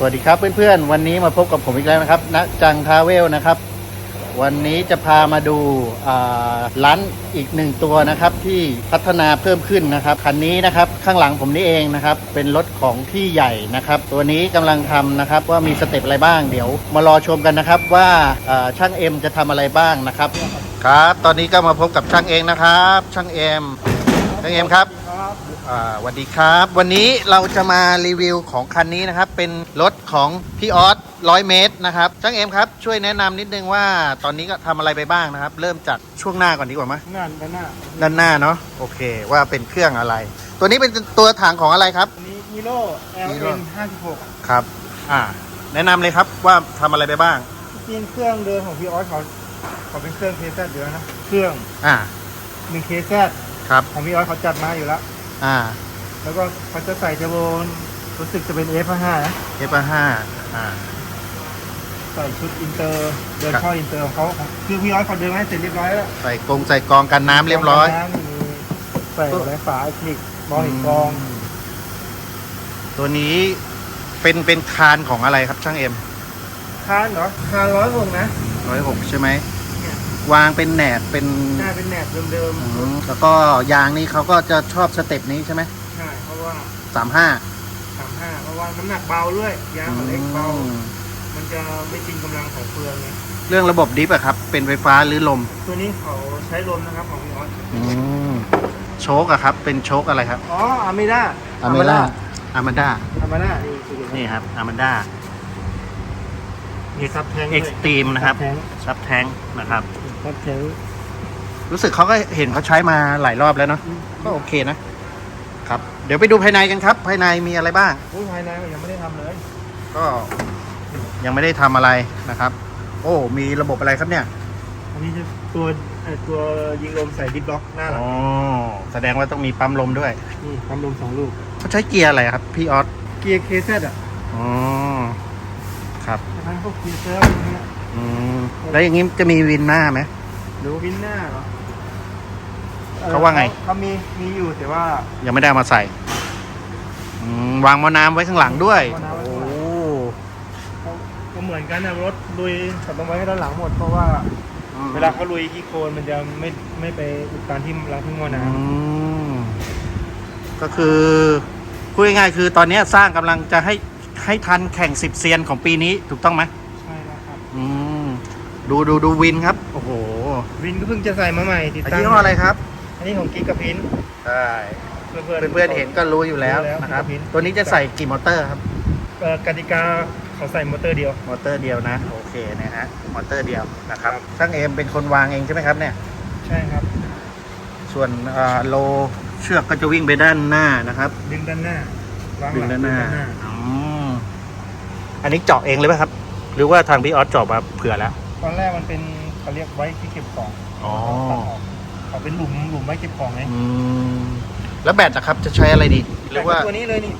สวัสดีครับเพื่อนๆ วันนี้มาพบกับผมอีกแล้วนะครับณจังทาเวลนะครับ วันนี้จะพามาดูร้านอีกหนึ่งตัวนะครับที่พัฒนาเพิ่มขึ้นนะครับคันนี้นะครับข้างหลังผมนี่เองนะครับเป็นรถของที่ใหญ่นะครับ ตัวนี้กำลังทำนะครับว่ามีสเต็ปอะไรบ้างเดี๋ยวมารอชมกันนะครับว่าช่างเอ็มจะทำอะไรบ้างนะครับ ครับ ตอนนี้ก็มาพบกับช่างเองนะครับ ช่างเอ็มช่างเอ็มครับ สวัสดีครับ วันนี้เราจะมารีวิวของคันนี้นะครับ เป็นรถของพี่ออสร้อยเมตรนะครับช่างเอ็มครับช่วยแนะนำนิดนึงว่าตอนนี้ก็ทำอะไรไปบ้างนะครับ เริ่มจากช่วงหน้าก่อนดีกว่าไหมงานด้านหน้าด้านหน้าเนาะโอเค ว่าเป็นเครื่องอะไร ตัวนี้เป็นตัวถังของอะไรครับอันนี้ฮีโร่ Hero LN 56ครับอ่า แนะนำเลยครับว่าทำอะไรไปบ้างจริงๆเครื่องเดิมของพี่ออสเขาเขาเป็นเครื่อง KZ อยู่แล้วนะเครื่องอ่าหนึ่ง KZ ครับของพี่ออสเขาจัดมาอยู่แล้ว อ่า แล้วก็เขาจะใส่เทอร์โบรู้สึกจะเป็น F5 นะเอฟห้าอ่า ใส่ชุดอินเตอร์เดินครับเข้าอินเตอร์ของเขาคือพี่ออสเขาเดินมาให้เสร็จเรียบร้อยแล้วใส่กรงใส่กรองกันน้ำเรียบร้อย น้ำมีใส่อะไรฝาไอคลิกมองอีกกองมตัวนี้เป็นเป็นคานของอะไรครับช่างเอ็ม คานเหรอ คานร้อยหกนะร้อยหกใช่ไหมเนี่ย วางเป็นแหนบเป็นหน้าเป็นแหนบเดิมอืมแล้วก็ยางนี่เขาก็จะชอบสเต็ปนี้ใช่ไหมๆใช่เพราะว่าสามห้า35เพราะว่าน้ำหนักเบาด้วยยางเขาเล็กเบา มันจะไม่กินกำลังของเฟืองไงเรื่องระบบดิฟอะครับ เป็นไฟฟ้าหรือลมตัวนี้เขาใช้ลมนะครับของพี่ออสอืมโชคอะครับ เป็นโชคอะไรครับอ๋ออามิด้าอามาด้าอามาด้าอามิด้านี่คือนี่ครับอามาด้ามีซับแทงเอ็กซ์ตรีมนะครับแทงซับแทงนะครับ ซับแทงรู้สึกเขาก็เห็นเขาใช้มาหลายรอบแล้วเนาะก็โอเคนะครับ เดี๋ยวไปดูภายในกันครับ ภายในมีอะไรบ้างอุ้ยภายในมันยังไม่ได้ทำเลย ก็ยังไม่ได้ทำอะไรนะครับ โอ้มีระบบอะไรครับเนี่ยอันนี้จะตัวเอ่อตัวยิงลมใส่ดิฟล็อกหน้าหลังอ๋อแสดงว่าต้องมีปั๊มลมด้วยนี่ปั๊มลมสองลูกเขาใช้เกียร์อะไรครับ พี่ออสเกียร์เคซอะอ๋อครับทั้งพวกเกียร์เซิร์ฟอย่างเงี้ยอืมแล้วอย่างนี้จะมีวินหน้าไหม หรือว่าวินหน้าเหรอเขาว่าไง เขามีมีอยู่แต่ว่ายังไม่ได้เอามาใส่อืมวางหมอน้ำไว้ข้างหลังด้วยหม้อน้ำไว้โอ้ข้างหลังก็เหมือนกันนะรถลุยขับต้องไว้ให้ด้านหลังหมด เพราะว่าเวลาเขาลุยขี้โคลนมันจะไม่ไม่ไปอุดตันที่รังพึ่งมอน้อืมก็คือพูดง่ายๆคือตอนนี้สร้างกำลังจะให้ให้ทันแข่งสิบเซียนของปีนี้ถูกต้องไหมำใช่แล้วครับ อืมดูดูดูวินครับ โอ้โห วินก็เพิ่งจะใส่มาใหม่ติดอันตั้งนี้ห้ออะไรครับอันนี้ของกิ๊กกับพินใช่เพื่อนเพื่อนๆเห็นก็รู้อยู่แล้วรู้แล้วนะครับ ครับ ตัวนี้จะใส่กี่มอเตอร์ครับ เอ่อกติกาเขาใส่มอเตอร์เดียว มอเตอร์เดียวนะ โอเคนะฮะ มอเตอร์เดียวนะครับ ครับ ช่างเอ็มเป็นคนวางเองใช่ไหมครับเนี่ย ใช่ครับ ส่วนอ่าโลเชือกก็จะวิ่งไปด้านหน้านะครับดึงด้านหน้าวางดึงหลัด้านหน้าดึงอืมอันนี้เจาะเองเลยไหมครับ หรือว่าทางพี่ออสเจาะมาเผื่อแล้ว ตอนแรกมันเป็น เขาเรียกไว้ที่เก็บของอ๋อ ตัดออกเขาเป็นหลุมหลุมไว้เก็บของไงอืมแล้วแบตนะครับจะใช้อะไรดีหรือว่าตัวนี้เลยนี่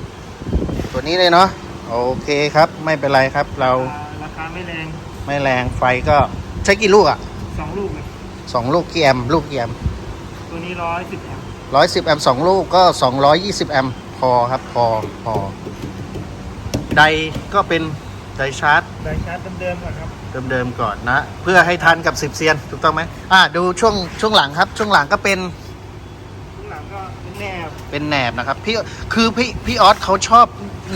ตัวนี้เลยเนาะโอเคครับไม่เป็นไรครับ เราราคาไม่แรงไม่แรงไฟก็ใช้กี่ลูกอะสองลูกเลยสองลูกกี่แอมป์ลูกกี่แอมป์ตัวนี้ร้อยสิบแอมป์ร้อยสิบแอมป์สองลูกก็สองร้อยยี่สิบแอมป์พอครับพอพอไดก็เป็น ไดชาร์จไดชาร์จเดิมๆก่อนครับเดิมๆก่อนนะ เพื่อให้ทันกับสิบเซียนถูกต้องไหมอ่าดูช่วงช่วงหลังครับ ช่วงหลังก็เป็นข้างหลังก็เป็นแนบ เป็นแหนบนะครับพี่คือพี่พี่ออสเขาชอบ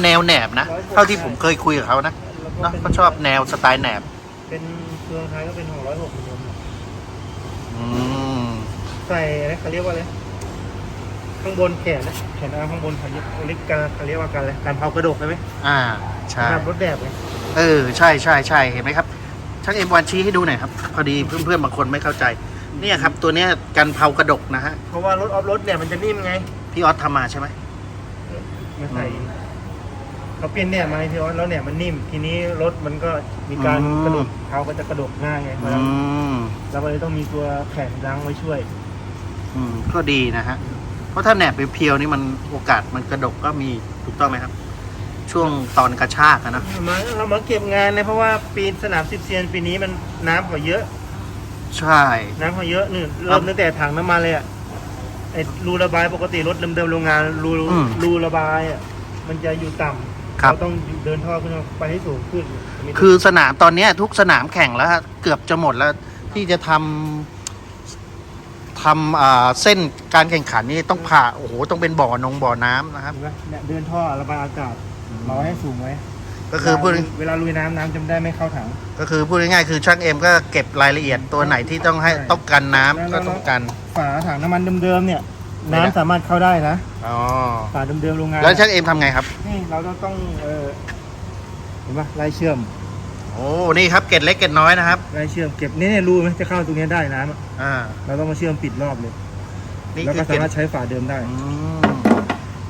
แนวแหนบนะเท่าที่ผมเคยคุยกับเขานะแล้วก็เนาะเป็นเขาชอบแนวสไตล์แหนบเป็นเครื่องท้ายก็เป็นหกร้อยหกมิลลิเมตรอืมใส่อะไรเขาเรียกว่าอะไรข้างบนแขนนะแขนอาข้างบนเขาเรียกเขาเรียกการเขาเรียกว่าการอะไรการเผากระดกใช่ไหมอ่าใช่การรถแบบไง เออใช่ใช่ใช่เห็นไหมครับช่างเอ็มวันชี้ให้ดูหน่อยครับ พอดีเพื่อนๆบางคนไม่เข้าใจ เนี่ยครับ ตัวเนี้ยกันเผากระดกนะฮะเพราะว่ารถออฟรถเนี่ยมันจะนิ่มไงพี่ออสทำมาใช่ไหมมาใส่เขาเปลี่ยนเนี่ยมาให้พี่ออสแล้วเนี่ยมันนิ่ม ทีนี้รถมันก็มีการกระดกเท้าก็จะกระดกหน้าไงอืมเราก็เลยต้องมีตัวแขนล้างไว้ช่วย อืมก็ดีนะฮะเพราะถ้าแหนบเพียวๆนี่มันโอกาสมันกระดกก็มีถูกต้องไหมครับ ช่วงตอนกระชากอะนะมาเรามาเก็บงานเนี่ยเพราะว่าปีสนามสิบเซียนปีนี้มันน้ำเขาเยอะ ใช่ น้ำเขาเยอะนี่เริ่มตั้งแต่ถังน้ำมันเลยอะไอ้รูระบายปกติรถเดิมๆโรงงานรูรูระบายอะมันจะอยู่ต่ำครับ เราต้องเดินท่อขึ้นมาไปให้สูงขึ้นมีคือสนามตอนเนี้ยทุกสนามแข่งแล้วฮะเกือบจะหมดแล้ว ที่จะทำทำอ่าเส้นการแข่งขันนี่ต้องผ่าโอ้โหต้องเป็นบ่อนงบ่อน้ำนะครับ เห็นไหมเนี่ยเดินท่อระบายอากาศ มาไว้ให้สูงไว้ก็คือพูดเวลาเวลาลุยน้ำน้ำจะได้ไม่เข้าถัง ก็คือพูดง่ายๆคือช่างเอ็มก็เก็บรายละเอียดตัวไหนที่ต้องให้ใช่ต้องกันน้ำแล้วก็ต้องกัน ฝาถังน้ำมันเดิมๆเนี่ยไม่ได้น้ำสามารถเข้าได้นะอ๋อ ฝาเดิมๆโรงงานแล้วช่างเอ็มทำไงครับ นี่เราต้องต้องเออเห็นปะไล่เชื่อมโอ้นี่ครับเกร็ดเล็กเกร็ดน้อยนะครับไล่เชื่อมเก็บเนี่ยเนี่ยรู้ไหมจะเข้าตรงเนี้ยได้น้ำอะอ่า เราต้องมาเชื่อมปิดรอบเลย นี่แล้วคืก็อเกร็สาดมารถใช้ฝาเดิมได้ อืม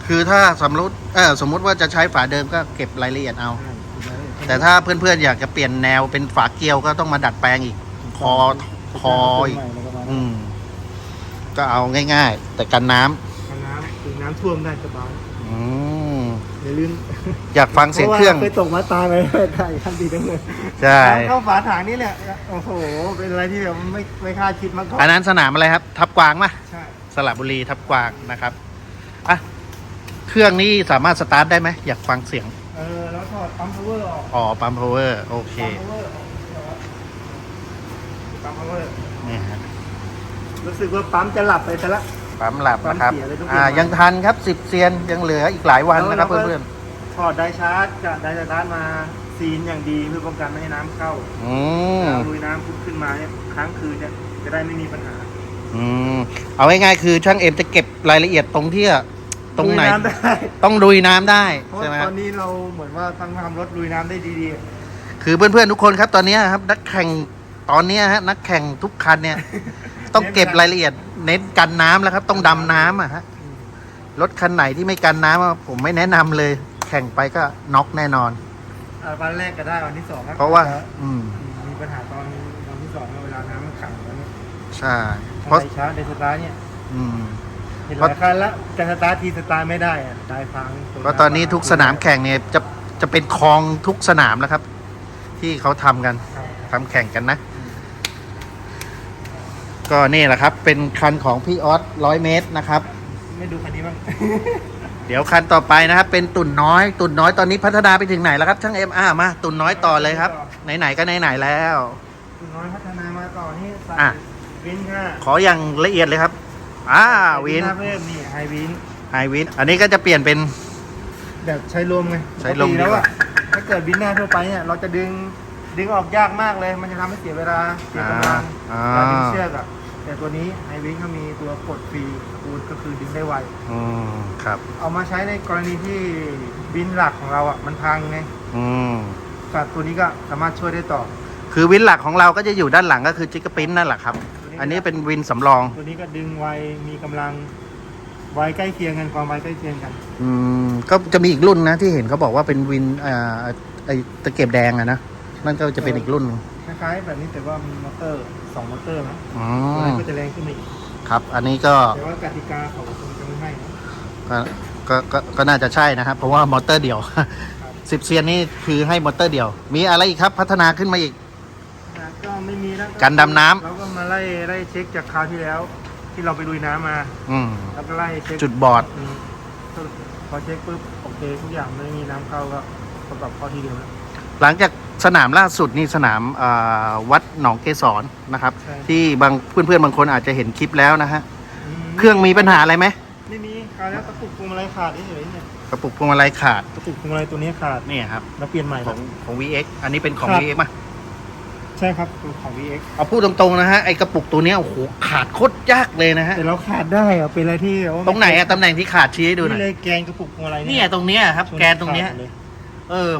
คือถ้าสมมติเออสมมุติว่าจะใช้ฝาเดิมก็เก็บรายละเอียดเอา แต่ถ้าเพื่อนๆอยากจะเปลี่ยนแนวเป็นฝาเกลียวก็ต้องมาดัดแปลงอีก คอคออีกอืม ก็เอาง่าย ๆ แต่กันน้ำกันน้ำถึงน้ำท่วมได้สบายอืมอย่าลืมอยากฟังเสียงเครื่อง พาะว่าเคยตกมาตายไปได้ทันทีทั้งเลยใช่ น้ำเข้าฝาถังนี่แหละโอ้โห เป็นอะไรที่แบบไม่ไม่คาดคิดมาก่อนอันนั้นสนามอะไรครับ ทับกวางมะ ใช่ สระบุรีทับกวางนะครับ อะ เครื่องนี้สามารถสตาร์ทได้ไหมอยากฟังเสียง เออแล้วถอดปั๊มพาวเวอร์ออกอ๋อปั๊มพาวเวอร์โอเค ปั๊มพาวเวอร์ออกปั๊มพาวเวอร์นี่ฮะ รู้สึกว่าปั๊มจะหลับไปซะละ ปั๊มหลับนะครับ ปั๊มเสียเลยต้องเปลี่ยนอ่าใหม่ยังทันครับสิบเซียนยังเหลืออีกหลายวันนะครับแล้วเราก็ เพื่อนถอดไดชาร์จกับไดสตาร์ทมาซีนอย่างดีเพื่อป้องกันไม่ให้น้ำเข้าๆอืมเราลุยน้ำพุ่งขึ้นมาเนี่ยค้างคืนเนี่ยจะได้ไม่มีปัญหา อืม เอาง่ายๆคือช่างเอ็มจะเก็บรายละเอียดตรงที่ ตรงไหน ลุยน้ำได้ต้องลุยน้ำได้เพราะใช่ไหมตอนนี้เราเหมือนว่าทั้งทำรถลุยน้ำได้ดีคือเพื่อนๆทุกคนครับตอนนี้ครับ นักแข่งตอนนี้ฮะนักแข่งทุกคันเนี่ย ต้องเก็บรายละเอียด เน้นกันน้ำแล้วครับ ต้องดำน้ำอะฮะรถคันไหนที่ไม่กันน้ำอะผมไม่แนะนำเลย แข่งไปก็น็อกแน่นอน ๆอ่าวันแรกก็ได้วันที่สองก็เพราะว่าจอืมมีปัญหาตอนวันที่สองเวลาน้ำมันขังแล้วเนี่ยใช่เพเพราะราะชาร์จไดสตาร์ทเนี่ยอืมเห็นเพหราะลายคันแล้วจะสตาร์ททีสตาร์ทไม่ได้อะได้พังเพราะตอนนี้ทุกสนามแข่งเนี่ยจะจะเป็นคลองทุกสนามแล้วครับ ที่เขาทำกันครับทำแข่งกันนะ ก็นี่แหละครับ เป็นคันของพี่ออสร้อยเมตรนะครับ ไม่ดูคันนี้บ้าง เดี๋ยวคันต่อไปนะครับ เป็นตุ่นน้อย ตุ่นน้อยตอนนี้พัฒนาไปถึงไหนแล้วครับช่างเอ็มอามา ตุ่นน้อยต่อเลยครับ ไหนๆก็ไหนๆแล้ว คุณน้อยพัฒนามาต่อนี่ใส่อะ วินค่ะขออย่างละเอียดเลยครับ อ่าวินหาเพิ่มนี่ไฮวินไฮวิน อันนี้ก็จะเปลี่ยนเป็น แบบใช้ลมไงใช้ลมปกติแล้วดีกว่าอะถ้าเกิดวินหน้าทั่วไปเนี่ยเราจะดึงดึงออกยากมากเลย มันจะทำให้เสียเวลาเสียกำลังอ่าการดึงเชือกอะแต่ตัวนี้ไฮวินเขามีตัวกดฟรีคูณก็คือดึงได้ไว อืมครับ เอามาใช้ในกรณีที่วินหลักของเราอะมันพังไงอืมสัตว์ตัวนี้ก็สามารถช่วยได้ต่อ คือวินหลักของเราก็จะอยู่ด้านหลังก็คือจิกกปิ้นนั่นแหละครับ อันนี้เป็นวินสำรอง ตัวนี้ก็ดึงไวมีกำลังไวใกล้เคียงกันความไวใกล้เคียงกัน อืมก็จะมีอีกรุ่นนะที่เห็นเขาบอกว่าเป็นวินอ่าไอตะเกียบแดงอะนะนั่นก็จะเป็นอีกรุ่นหนึ่งคล้ายๆแบบนี้แต่ว่ามีมอเตอร์สองมอเตอร์นะอ๋อตัวนี้ก็จะแรงขึ้นมาอีกครับ อันนี้ก็แต่ว่ากติกาเขาคงจะไม่ให้นะก็ก็ก็ก็น่าจะใช่นะครับ เพราะว่ามอเตอร์เดียวสิบเซียนนี่คือให้มอเตอร์เดียว มีอะไรอีกครับ พัฒนาขึ้นมาอีกนะก็ไม่มีแล้วกันดำน้ำ เราก็ มาไล่ไล่เช็คจากคราวที่แล้ว ที่เราไปลุยน้ำมาอืมแล้วก็ไล่เช็คจุดบอด อืมพอเช็คปุ๊บโอเคทุกอย่างไม่มีน้ำเข้าก็ประกอบเข้าที่เดิมแล้ว หลังจากสนามล่าสุดนี่สนามอ่าวัดหนองเกสรนะครับ ใช่ ที่บางเพื่อนๆบางคนอาจจะเห็นคลิปแล้วนะฮะเครื่องมีปัญหาอะไรไหมไม่มีคราวแล้วกระปุกพวงมาลัยขาดเฉยๆเนี่ยกระปุกพวงมาลัยขาดกระปุกพวงมาลัยตัวนี้ขาดนี่ครับ แล้วเปลี่ยนใหม่ของแล้วของ VX อันนี้เป็นของครับ VX มา ใช่ครับตัวของ VX เอาพูดตรงๆนะฮะไอกระปุกตัวเนี้ยโอ้โหขาดโคตรยากเลยนะฮะแต่เราขาดได้อะเป็นอะไรที่แบบว่าตรงไหนอะตำแหน่งที่ขาดชี้ให้ดูหน่นี่อยเลยแกนกระปุกพวงมาลัยเนี่ยตรงเนี้ยครับช่วแกนตรงเนี้ยขาดเลยเออ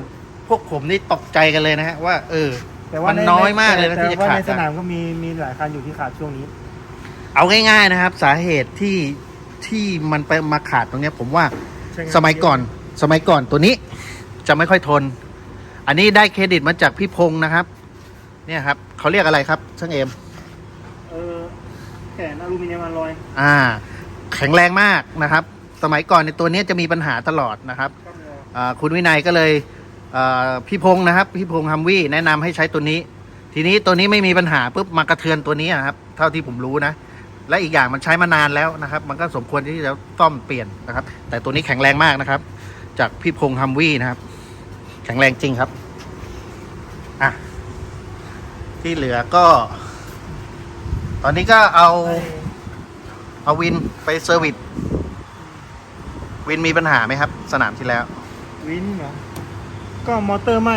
พวกผมนี่ตกใจกันเลยนะฮะว่า เออแต่ว่ามันในน้อยมากเลยนะแต่ที่จะว่าขาด ในสนามก็มีมีหลายคันอยู่ที่ขาดช่วงนี้ เอาง่ายๆนะครับ สาเหตุที่ที่มันไปมาขาดตรงเนี้ย ผมว่าใช่ไงสมัยก่อน สมัยก่อนตัวนี้จะไม่ค่อยทน อันนี้ได้เครดิตมาจากพี่พงษ์นะครับ เนี่ยครับเขาเรียกอะไรครับช่างเอม เออแขนอลูมิเนียมอลลอยอ่า แข็งแรงมากนะครับ สมัยก่อนในยตัวเนี้ยจะมีปัญหาตลอดนะครับก็มีอ่าคุณวินัยก็เลยอ่าพี่พงษ์นะครับ พี่พงษ์ฮัมวี่แนะนำให้ใช้ตัวนี้ ทีนี้ตัวนี้ไม่มีปัญหาปุ๊บมากระเทือนตัวนี้อะครับ เท่าที่ผมรู้นะ และอีกอย่างมันใช้มานานแล้วนะครับ มันก็สมควรที่จะซ่อมเปลี่ยนนะครับ แต่ตัวนี้แข็งแรงมากนะครับ จากพี่พงษ์ฮัมวี่นะครับ แข็งแรงจริงครับ อะ ที่เหลือก็ ตอนนี้ก็เอา เอาวินไปเซอร์วิสวินมีปัญหาไหมครับ สนามที่แล้ว วินเหรอ ก็มอเตอร์ไหม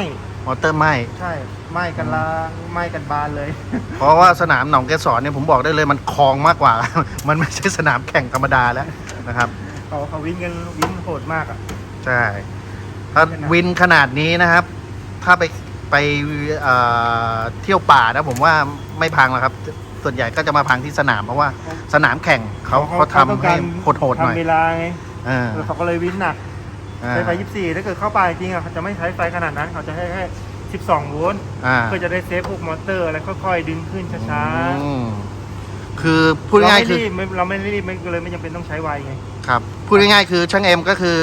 มอเตอร์ไหมใช่ไหมกันลาไหมกันบานเลย เพราะว่าสนามหนองแกสอนเนี่ยผมบอกได้เลยมันคลองมากกว่า มันไม่ใช่สนามแข่งธรรมดาแล้วนะครับเขาเขาวิ่งกันวิ่งโหดมากอะ ใช่ ถ้าวินขนาดนี้นะครับ ถ้าไป ไปเอ่อเที่ยวป่านะผมว่าไม่พังหรอกครับ ส่วนใหญ่ก็จะมาพังที่สนามเพราะว่าสนามแข่งเขาเขาทำให้โหดๆหน่อยทำเวลาไงเออแล้วเขาก็เลยวิ่งหนักอ่าใช้ไฟ 24 ถ้าเกิดเข้าไปจริงอะเขาจะไม่ใช้ไฟขนาดนั้น เขาจะให้แค่ 12 โวลต์อ่าเพื่อจะได้เซฟพวกมอเตอร์อะไรค่อยๆ ดึงขึ้นช้าอืมคือๆพูดง่ายๆเราคือไม่รีบไม่เราไม่รีบมันก็เลยไม่จำเป็นต้องใช้ไวไงครับพูดง่ายๆคือช่างเอ็มก็คือ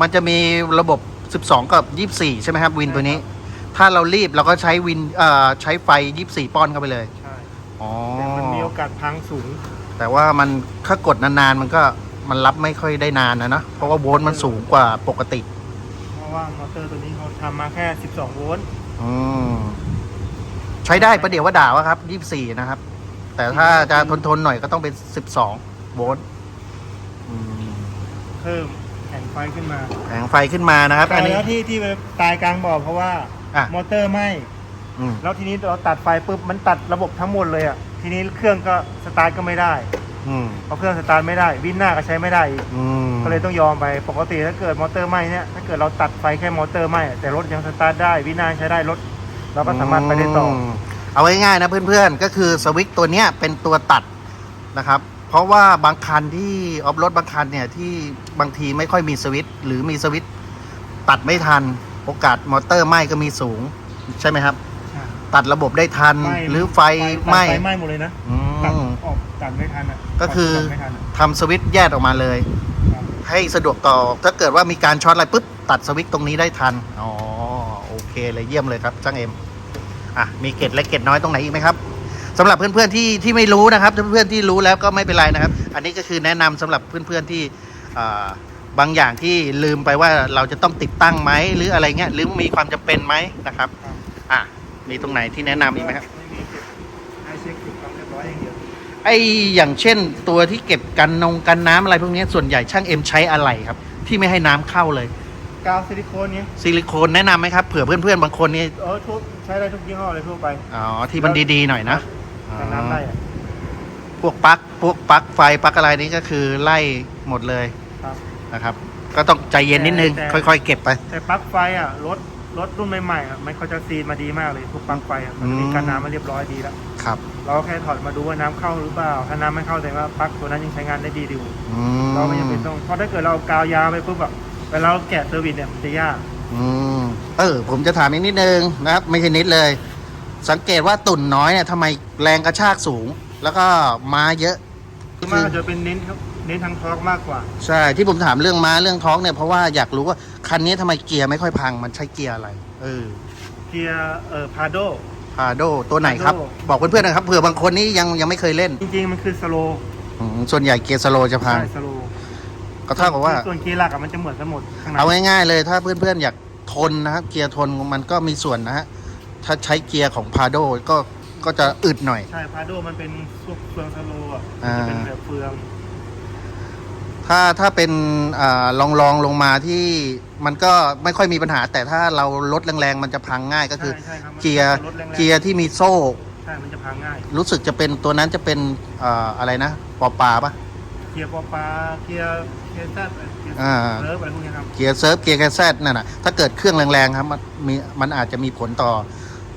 มันจะมีระบบ 12 กับ 24 ใช่ไหมครับวินตัวนี้ ถ้าเรารีบเราก็ใช้วินเอ่อใช้ไฟ 24 ป้อนเข้าไปเลย ใช่อ๋อ แต่มันมีโอกาสพังสูงแต่ว่ามันถ้ากดนานๆ มันก็มันรับไม่ค่อยได้นานนะเนอะเพราะว่าโวลต์มันสูงกว่าปกติ เพราะว่ามอเตอร์ตัวนี้เขาทำมาแค่ 12 โวลต์อืม ใช้ได้ประเดี๋ยวว่าด่าวะครับ 24 นะครับ แต่ถ้าจะทนๆหน่อยก็ต้องเป็น 12 โวลต์อืมเพิ่มแผงไฟขึ้นมาแผงไฟขึ้นมานะครับแต่อันนี้แล้วที่ที่ตายกลางบ่อเพราะว่า อะ มอเตอร์ไหมอืมแล้วทีนี้เราตัดไฟปุ๊บมันตัดระบบทั้งหมดเลยอะทีนี้เครื่องก็สตาร์ทก็ไม่ได้อืมเพราะเครื่องสตาร์ทไม่ได้ วินหน้าก็ใช้ไม่ได้อีกอืมก็เลยต้องยอมไปปกติถ้าเกิดมอเตอร์ไหมเนี่ยถ้าเกิดเราตัดไฟแค่มอเตอร์ไหมแต่รถยังสตาร์ทได้วินหน้าใช้ได้รถเราก็สามารถไปได้ต่ออ มเอาง่ายๆนะเพื่อนๆ ก็คือสวิตช์ตัวเนี้ยเป็นตัวตัดนะครับ เพราะว่าบางคันที่ออฟรถบางคันเนี่ยที่บางทีไม่ค่อยมีสวิตช์หรือมีสวิตช์ตัดไม่ทัน โอกาสมอเตอร์ไหม้ก็มีสูง ใช่ไหมครับตัดระบบได้ทันไหม้หรือไฟไหม้ไฟไหม้หมดเลยนะอืตัดม ออกตัดไม่ทันอะก็คือ ตัดไม่ทันอะทำสวิตช์แยกออกมาเลย ครับให้สะดวกต่อถ้าเกิดว่ามีการช็อตอะไรปุ๊บตัดสวิตช์ตรงนี้ได้ทัน อ๋อ โอเคเลยเยี่ยมเลยครับจ้างเอ็ม อะ มีเกร็ดเล็กเกร็ดน้อยตรงไหนอีกไหมครับสำหรับเพื่อนๆที่ที่ไม่รู้นะครับเพื่อนๆที่รู้แล้วก็ไม่เป็นไรนะครับ อันนี้ก็คือแนะนำสำหรับเพื่อนๆที่อ่า บางอย่างที่ลืมไปว่าเราจะต้องติดตั้งไหมหรืออะไรเงี้ยหรือมีความจำเป็นไหมนะครับครับอะมีตรงไหนที่แนะนำอีกไหมครับ ไม่มีเก็บให้เช็คเก็บความเรียบร้อยอย่างเดียวไออย่างเช่นตัวที่เก็บกันนงกันน้ำอะไรพวกเนี้ยส่วนใหญ่ช่างเอ็มใช้อะไรครับ ที่ไม่ให้น้ำเข้าเลย กาวซิลิโคนเนี้ยซิลิโคนแนะนำไหมครับเผื่อเพื่อนๆบางคนนี่เออทุกใช้ได้ทุกยี่ห้อเลยทั่วไปอ๋อที่มันดีๆหน่อยนะกันน้ำได้อะพวกปลั๊กพวกปลั๊กไฟปลั๊กอะไรนี้ก็คือไล่หมดเลยครับ นะครับ ก็ต้องใจเย็นนิดนึง แต่ ค่อยๆ เก็บไป แต่ปลั๊กไฟอะรถรถรุ่นใหม่ๆอะมันเขาจะซีนมาดีมากเลยทุกปลั๊กไฟอะมันจะมีอืมการน้ำมาเรียบร้อยดีแล้วครับ เราก็แค่ถอดมาดูว่าน้ำเข้าหรือเปล่า ถ้าน้ำไม่เข้าแสดงว่าปลั๊กตัวนั้นยังใช้งานได้ดีอยู่อืมเราไม่จำเป็นต้องเพราะถ้าเกิดเราเอากาวยาไปปุ๊บแบบเวลาเราแกะเซอร์วิสเนี่ยมันจะยากอืมเออ ผมจะถามอีกนิดนึงนะครับ ไม่ใช่นิดเลย สังเกตว่าตุ่นน้อยเนี่ยทำไมแรงกระชากสูง แล้วก็ม้าเยอะคือมากจะเป็นเน้น เน้นทางทอร์กมากกว่า ใช่ที่ผมถามเรื่องม้าเรื่องท้องเนี่ยเพราะว่าอยากรู้ว่าคันนี้ทำไมเกียร์ไม่ค่อยพังมันใช้เกียร์อะไร เออเกียร์เอ่อพาโด พาโดตัวไหนครับ Prado บอกเพื่อนๆนะครับเผื่อบางคนนี่ยังยังไม่เคยเล่นจริงๆ มันคือสโลอืมส่วนใหญ่เกียร์สโลว์จะพัง ใช่สโลก็เท่ากับว่า ส่วนเกียร์หลักอะมันจะเหมือนกันหมดข้างในเอาง่ายๆเลยถ้าเพื่อนๆอยากทนนะครับ เกียร์ทนมันก็มีส่วนนะฮะถ้าใช้เกียร์ของพาโดก็ก็จะอึดหน่อย ใช่พาโดมันเป็นซุกเฟืองสโลอะอ่าจะเป็นแบบเฟือง ถ้าถ้าเป็นอาลองลองลงมาที่มันก็ไม่ค่อยมีปัญหา แต่ถ้าเราลดแรงๆมันจะพังง่ายก็คือ ใช่ใช่ครับเกียร์รถแรงๆ เกียร์ที่มีโซ่ ใช่มันจะพังง่าย รู้สึกจะเป็นตัวนั้นจะเป็นอ่าอะไรนะปอปาปะ เกียร์ปอปลาเกียร์เกียร์แซดเกียร์อ่า เลิฟอะไรพวกเนี้ยครับ เกียร์เซิร์ฟเกียร์แคสแซดนั่นน่ะถ้าเกิดเครื่องแรงๆครับมันมีมันอาจจะมีผลต่อ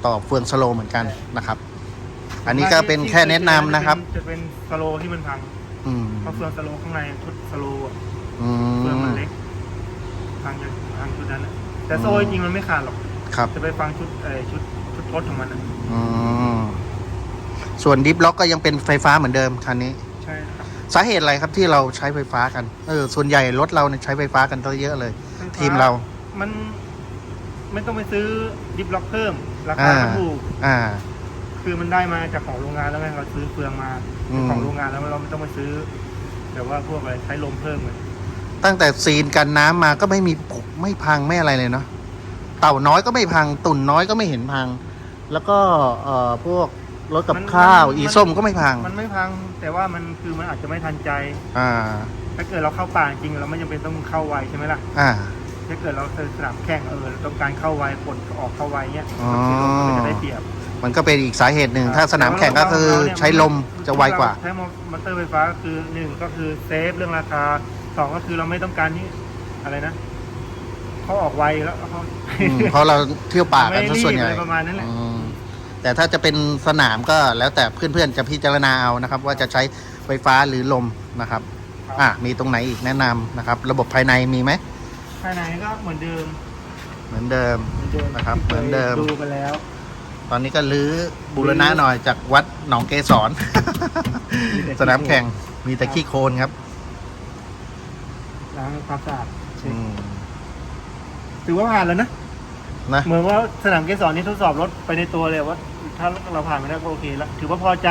ต่อเฟืองสโลว์เหมือนกันนะครับ อันนี้ก็เป็นแค่แนะนำนะครับ จะเป็นสโลที่มันพัง อืมเพราะเฟืองสโลข้างในชุดสโลอะอืเฟืองมันมเล็กพังจากพังชุดนั้นอะแต่โซ่จริงๆมันไม่ขาดหรอก ครับจะไปฟังชุดเออชุดชุดทดของมันอะอืมส่วนดิฟล็อกก็ยังเป็นไฟฟ้าเหมือนเดิมคันนี้ ใช่ครับสาเหตุอะไรครับที่เราใช้ไฟฟ้ากันเออส่วนใหญ่รถเราเนี่ยใช้ไฟฟ้ากันซะเยอะเลย ทีมเรา มัน ไม่ต้องไปซื้อดิฟล็อกเพิ่ม ราคาอ่า ก็ถูก อ่า คือมันได้มาจากของโรงงานแล้วไงเราซื้อเฟืองมาอืม ของโรงงานแล้วเราไม่ต้องไปซื้อแบบว่าพวกอะไรใช้ลมเพิ่มเลยตั้งแต่ซีนกันน้ำมาก็ไม่มีผุไม่พังไม่อะไรเลยเนาะเต่าน้อยก็ไม่พัง ตุ่นน้อยก็ไม่เห็นพัง แล้วก็เอ่อพวกรถกับข้าวอีส้มก็ไม่พัง มันไม่พัง แต่ว่ามันคือมันอาจจะไม่ทันใจ อ่า ถ้าเกิดเราเข้าป่าจริงเราไม่จำเป็นต้องเข้าไวใช่ไหมล่ะ อ่า ถ้าเกิดเราเจอสนามแข่งเออต้องการเข้าไวผลออกเข้าไวเนี้ยอ๋อ มันก็จะได้เปรียบ มันก็เป็นอีกสาเหตุหนึ่งถ้าสนามแข่งก็คือใช้ลมจะไวกว่า ใช้มอเตอร์ไฟฟ้าก็คือหนึ่งก็คือเซฟเรื่องราคาสองก็คือเราไม่ต้องการนี่อะไรนะเขาออกไวแล้วเขาอืมเพราะเราเที่ยวป่ากันซะส่วนใหญ่ไม่รีบอะไรประมาณนั้นแหละอืมแต่ถ้าจะเป็นสนามก็แล้วแต่เพื่อนๆจะพิจารณาเอานะครับ ว่าจะใช้ไฟฟ้าหรือลมนะครับ อะมีตรงไหนอีกแนะนำนะครับ ระบบภายในมีไหมภายในก็เหมือนเดิม เหมือนเดิมเหมือนเดิมนะครับที่เหมือนเดิมดูไปแล้วต อนนี้ก็ลื้อบูรณะหน่อยจากวัดหนองเกสรมีแต่ขี้โคลนสนามแข่งมีแต่ขี้โคลนครับล้างความสะอาดเช็คอืมถือว่าผ่านแล้วนะ นะ เหมือนว่าสนามเกสรนี่ทดสอบรถไปในตัวเลยว่า ถ้าเราผ่านไปได้ก็โอเคแล้ว ถือว่าพอใจ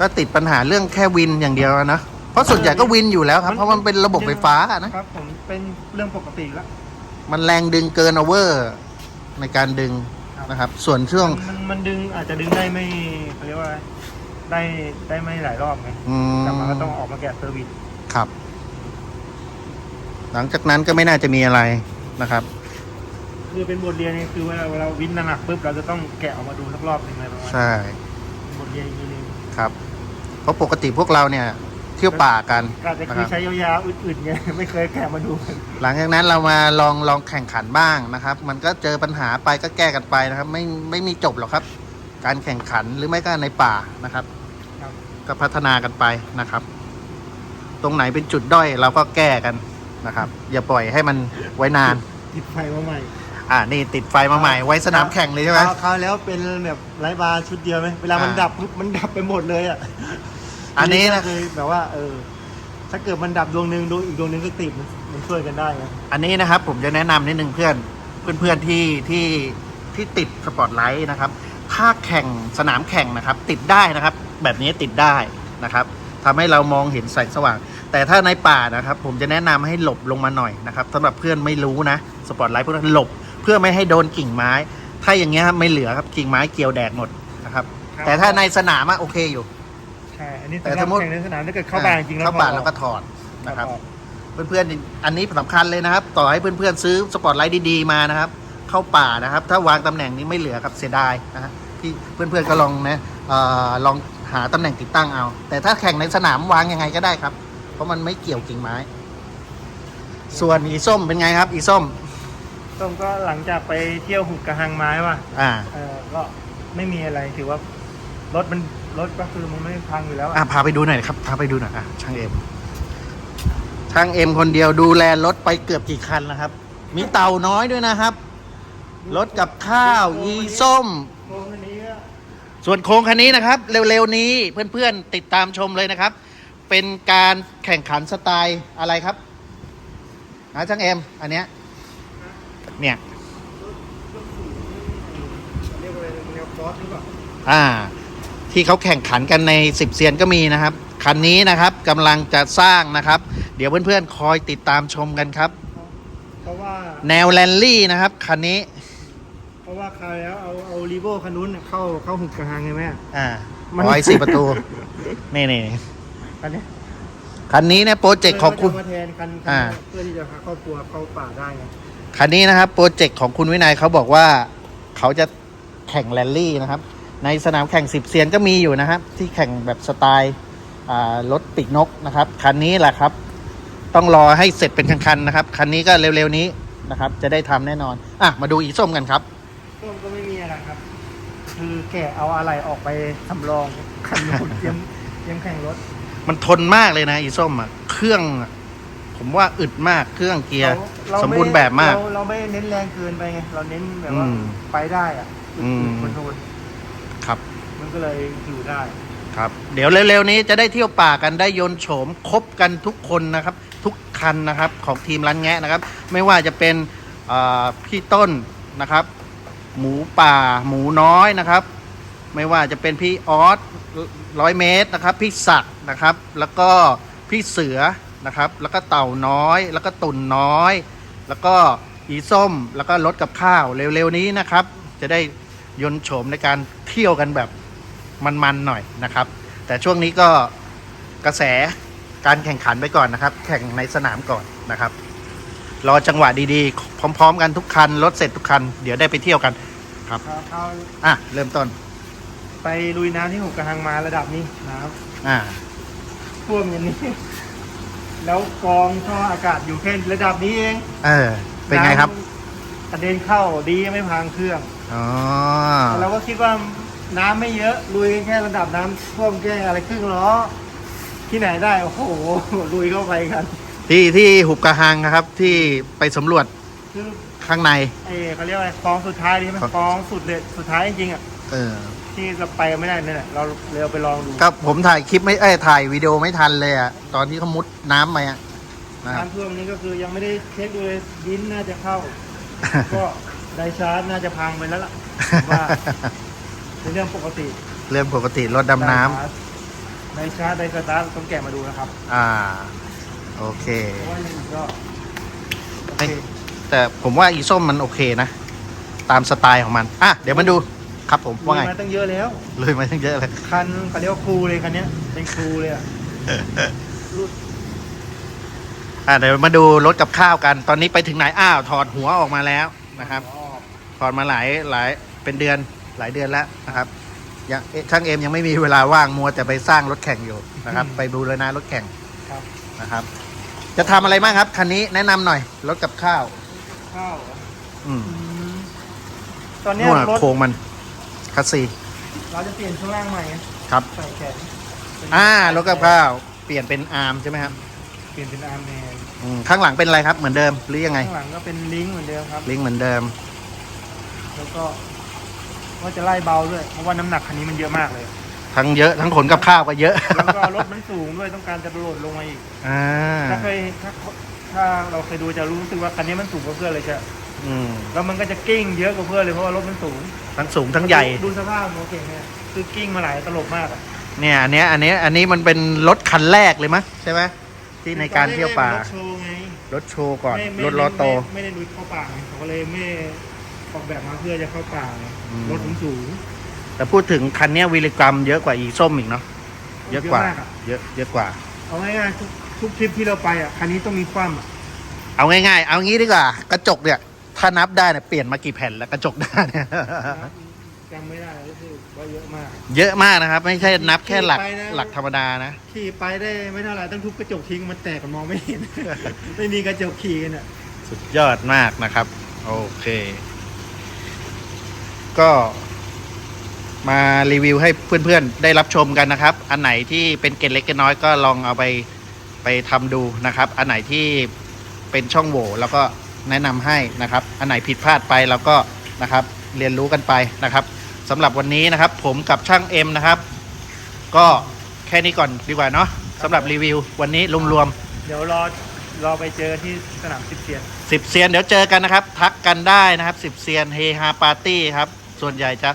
ก็ติดปัญหาเรื่องแค่วินอย่างเดียวนะ เพราะส่วนใหญ่ก็วินอยู่แล้วครับ เพราะมันเป็นระบบไฟฟ้านะ ครับ ผมเป็นเรื่องปกติแล้ว มันแรงดึงเกินโอเวอร์ ในการดึงครับ นะครับ ส่วนช่วง มันมันดึงอาจจะดึงได้ไม่เขาเรียกว่าอะไรได้ได้ไม่หลายรอบไงอืม แต่มันก็ต้องออกมาแกะเซอร์วิสครับ หลังจากนั้นก็ไม่น่าจะมีอะไรนะครับ คือเป็นบทเรียนเนี่ยคือเวลาเวลาวินหนักๆปุ๊บเราจะต้องแกะออกมาดูสักรอบหนึ่งอะไรประมาณนั้นใช่บทเรียนอีกทีหนึงครับ เพราะปกติพวกเราเนี่ย เที่ยวป่ากันก็อาจจะนะคือครับใช้ยาวๆอึดๆไงไม่เคยแกะมาดูกันหลังจากนั้นเรามาลองลองแข่งขันบ้างนะครับ มันก็เจอปัญหาไปก็แก้กันไปนะครับ ไม่ไม่มีจบหรอกครับ การแข่งขันหรือไม่ก็ในป่านะครับครับ ก็พัฒนากันไปนะครับ ตรงไหนเป็นจุดด้อยเราก็แก้กันนะครับ อย่าปล่อยให้มันไว้นานติดไฟมาใหม่อ่านี่ติดไฟมาใหม่ไว้สนามแข่งเลยใช่ไหมคราวคราวแล้วเป็นแบบไร้บาร์ชุดเดียวไหมเวลามันอ่าดับปุ๊บมันดับไปหมดเลยอะ อันนี้นะเคยแบบว่า เออ ถ้าเกิดมันดับดวงหนึ่งดวงอีกดวงหนึ่งก็ติดมันมันช่วยกันได้ไงอันนี้นะครับ ผมจะแนะนำนิดนึงเพื่อนเพื่อนเพื่อนๆที่ที่ที่ติดสปอตไลท์นะครับ ถ้าแข่งสนามแข่งนะครับ ติดได้นะครับ แบบนี้ติดได้นะครับทำให้เรามองเห็นแสงสว่าง แต่ถ้าในป่านะครับ ผมจะแนะนำให้หลบลงมาหน่อยนะครับสำหรับเพื่อนไม่รู้นะสปอตไลท์พวกนั้นหลบ เพื่อไม่ให้โดนกิ่งไม้ ถ้าอย่างเงี้ยครับไม่เหลือครับกิ่งไม้เกี่ยวแดดหมดนะครับครับแต่ถ้าในสนามอะโอเคอยู่ ใช่อันนี้แต่สำหรับสมมุติ แข่งในสนามถ้าเกิดเข้าบาร์จริงๆแล้วเข้าป่าถอดแล้วก็ถอดนะครับ ถอดเพื่อนๆ อันนี้สำคัญเลยนะครับ ต่อให้เพื่อนๆ ซื้อสปอตไลท์ดีๆ มานะครับ เข้าป่านะครับ ถ้าวางตำแหน่งนี้ไม่เหลือครับเสียดายนะฮะที่เพื่อนๆ ก็ลองนะเอ่อลองหาตำแหน่งติดตั้งเอา แต่ถ้าแข่งในสนามวางยังไงก็ได้ครับ เพราะมันไม่เกี่ยวกิ่งไม้ ส่วนอีส้มเป็นไงครับ อีส้มต้มก็หลังจากไปเที่ยวหุบกระหังไม้ว่ะอ่า เออก็ไม่มีอะไรถือว่ารถมัน รถก็คือมันไม่พังอยู่แล้วอะอะพาไปดูหน่อยครับ พาไปดูหน่อยอะช่างเอ็ม ช่างเอ็มคนเดียวดูแลรถไปเกือบกี่คันแล้วครับ มีเต่าน้อยด้วยนะครับ รถกับข้าว อีส้ม โค้งอันนี้ก็ส่วนโค้งคันนี้นะครับ เร็วๆนี้เพื่อนๆติดตามชมเลยนะครับ เป็นการแข่งขันสไตล์อะไรครับนะช่างเอ็มอันเนี้ยเนี่ย เรียกว่าอะไรแนวฟอสหรือเปล่าอ่า ที่เขาแข่งขันกันในสิบเซียนก็มีนะครับ คันนี้นะครับกำลังจะสร้างนะครับ เดี๋ยวเพื่อนๆคอยติดตามชมกันครับเพราะว่าแนวแรลลี่นะครับคันนี้เพราะว่าคราวแล้วเอาเอารีโวคันนู้นน่ะเข้าเข้าหุบกระหังไงแม่อ่ามันร้อยสี่ประตูนี่นี่คันนี้คันนี้เนี่ยโปรเจกต์ของคุณเพื่จะมาแทนคันคันอ่านี้เพื่อที่จะพาครอบครัวเข้าป่าได้ไงคันนี้นะครับโปรเจกต์ของคุณวินัยเขาบอกว่าเขาจะแข่งแรลลี่นะครับ ในสนามแข่งสิบเซียนก็มีอยู่นะครับ ที่แข่งแบบสไตล์อ่ารถปีกนกนะครับ คันนี้แหละครับ ต้องรอให้เสร็จเป็นคันๆนะครับ คันนี้ก็เร็วๆนี้นะครับ จะได้ทำแน่นอน อะ มาดูอีส้มกันครับต้มก็ไม่มีอะไรครับ คือแกะเอาอะไรออกไปสำรองคันนู้นเตรียมเตรียมแข่งรถ มันทนมากเลยนะ อีส้มอะ เครื่องอะผมว่าอึดมาก เครื่องเกียร์เราสมบูรณ์แบบมากเเราไม่เน้นแรงเกินไปไง เราเน้นแบบว่าอืมไปได้อะอืมคอนโทรลครับ มันก็เลยอยู่ได้ ครับ เดี๋ยวเร็วๆนี้จะได้เที่ยวป่ากันได้ยนต์โฉมครบกันทุกคนนะครับ ทุกคันนะครับของทีมรันแงะนะครับ ไม่ว่าจะเป็นพี่ต้นนะครับ หมูป่าหมูน้อยนะครับ ไม่ว่าจะเป็นพี่ออสร้อยเมตรนะครับ พี่ศักดิ์นะครับ แล้วก็พี่เสือนะครับ แล้วก็เต่าน้อย แล้วก็ตุ่นน้อย แล้วก็อีส้มแล้วก็รถกับข้าวเร็วๆนี้นะครับ จะได้ยนต์โฉมในการเที่ยวกันแบบ มันๆหน่อยนะครับ แต่ช่วงนี้ก็กระแสการแข่งขันไปก่อนนะครับ แข่งในสนามก่อนนะครับ รอจังหวะดีๆ พร้อม ๆ กันทุกคันรถเสร็จทุกคัน เดี๋ยวได้ไปเที่ยวกันครับเอาเอาอะเริ่มต้น ไปลุยน้ำที่หุบกระหังมาระดับนี้น้อ่าำท่วมอย่างนี้ แล้วกองท่ออากาศอยู่แค่ระดับนี้เองเออ เป็นไงครับ น้ำกระเด็นเข้าดีไม่พังเครื่อง อ๋อ เราก็คิดว่า น้ำไม่เยอะลุยแค่ระดับน้ำท่วมแค่อะไรครึ่งล้อ ที่ไหนได้ โอ้โหลุยเข้าไปกัน ที่ที่หุบกระหังนะครับ ที่ไปสำรวจคือข้างในไอ้เขาเรียกว่าอะไรคลองสุดท้ายนี่มันครับคลองสุดเลยสุดท้ายจริงๆอะเออ ที่เราไปไม่ได้นั่นแหละเราเลยเอาไปลองดูก็ผมถ่ายคลิปไม่เอ้ยถ่ายวิดีโอไม่ทันเลยอะตอนที่เขามุดน้ำไปอะนะครับ น้ำท่วมนี้ก็คือยังไม่ได้เช็คดูเลยดินน่าจะเข้า ก็ไดชาร์จน่าจะพังไปแล้วล่ะผมว่า เป็นเรื่องปกติเรื่องปกติรถดำน้ไดชาร์จไดสตาร์ทต้องแกะมาดูนะครับำอ่า โอเคเพราะว่านี่ก็โอเฮ้เคยแต่ผมว่าอีส้มมันโอเคนะ ตามสไตล์ของมัน อะ เดี๋ยวมาดูครับผมว่าไงลุยมาตั้งเยอะแล้ว เลยมาตั้งเยอะเลย คันเขาเรียกว่าครูเลยคันเนี้ย เป็นครูเลยอะรุ่นอะเดี๋ยวมาดูรถกับข้าวกัน ตอนนี้ไปถึงไหน อ้าว ถอดหัวออกมาแล้วนะครับอ๋อถอดมาหลายหลายเป็นเดือน หลายเดือนแล้วนะครับยังเอ๊ะช่างเอ็มยังไม่มีเวลาว่างมัวแต่ไปสร้างรถแข่งอยู่นะครับ ไปบูรณะรถแข่งครับนะครับ จะทำอะไรบ้างครับคันนี้แนะนำหน่อยรถกับข้าว ข้าวเหรออืมอืมตอนเนี้ยนู่นรน่ะถโครงมันคัสซีเราจะเปลี่ยนช่วงล่างใหม่ไงครับ ใส่แขนเป็นอ่ารถกับข้าวเปลี่ยนเป็นอาร์มใช่ไหมครับเปลี่ยนเป็นอาร์มแมนอืมข้างหลังเป็นอะไรครับเหมือนเดิมหรือยังไงข้างหลังก็เป็นลิงก์เหมือนเดิมครับ ลิงก์เหมือนเดิม แล้วก็ ว่าจะไล่เบาด้วย เพราะว่าน้ำหนักคันนี้มันเยอะมากเลย ทั้งเยอะทั้งขนกับข้าวก็เยอะ แล้วก็รถมันสูงด้วยต้องการจะโดดลงมาอีก อ่าถ้าเคยถ้าถ้าเราเคยดูจะรู้สึกว่าคันนี้มันสูงกว่าเพื่อนเลยใช่อืมแล้วมันก็จะกิ้งเยอะกว่าเพื่อนเลยเพราะว่ารถมันสูง ทั้งสูงทั้งใหญ่ ดูดูสภาพโมเก่งเนี่ยคือกิ้งมาหลายตลบมากอะเนี่ยอันเนี้ยอันเนี้ยอันนี้มันเป็นรถคันแรกเลยมั้ยใช่ไหมที่ในการเที่ยวป่า รถโชว์ไงรถโชว์ก่อน ไม่ไม่รถล้อโต ไม่ไม่ได้ลุยเข้าป่าไงเขาก็เลยไม่ออกแบบมาเพื่อจะเข้าป่าไงอืม รถสูงสูงแต่พูดถึงคันเนี้ยวิลิกรรมเยอะกว่าอีส้มอีกเนาะเยอะกว่าเยอะมากอะเยอะเยอะกว่า เอาง่ายๆทุกทุกทริปที่เราไปอะคันนี้ต้องมีความอะเอาง่ายๆ เอางี้ดีกว่า กระจกเนี่ย ถ้านับได้เนี่ยเปลี่ยนมากี่แผ่นแล้วกระจกหน้าเนี่ยจำไม่ได้ก็คือว่าเยอะมาก เยอะมากนะครับ ไม่ใช่นับแค่หลักไปนะหลักธรรมดานะขี่ไปได้ไม่เท่าไหร่ต้องทุบกระจกทิ้งมันแตกมันมองไม่เห็น ไม่มีกระจกขี่กันอะสุดยอดมากนะครับ โอเค ก็มารีวิวให้เพื่อนๆ ได้รับชมกันนะครับ อันไหนที่เป็นเกร็ดเล็กเกร็ดน้อยก็ลองเอาไปไปทำดูนะครับ อันไหนที่เป็นช่องโหว่แล้วก็แนะนำให้นะครับ อันไหนผิดพลาดไปเราก็นะครับเรียนรู้กันไปนะครับสำหรับวันนี้นะครับ ผมกับช่างเอ็มนะครับ ก็แค่นี้ก่อนดีกว่าเนาะสำหรับรีวิววันนี้รวมๆเดี๋ยวรอรอไปเจอที่สนามสิบเซียนสิบเซียนเดี๋ยวเจอกันนะครับ ทักกันได้นะครับสิบเซียนเฮฮาปาร์ตี้ครับ ส่วนใหญ่จะ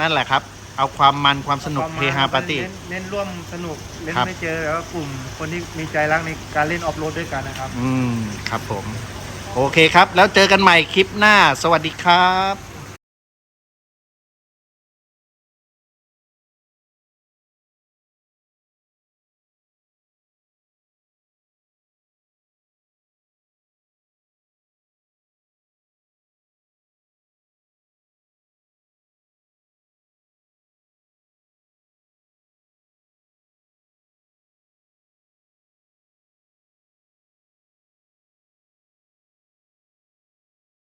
นั่นแหละครับ เอาความมันความสนุกควมเฮฮาปาร์ตี้ เน้นเน้นร่วมสนุกเล่นครับ ไม่เจอแล้วกลุ่มคนที่มีใจรักในการเล่นออฟโรดด้วยกันนะครับ อืม ครับผม โอเคครับ แล้วเจอกันใหม่คลิปหน้า สวัสดีครับ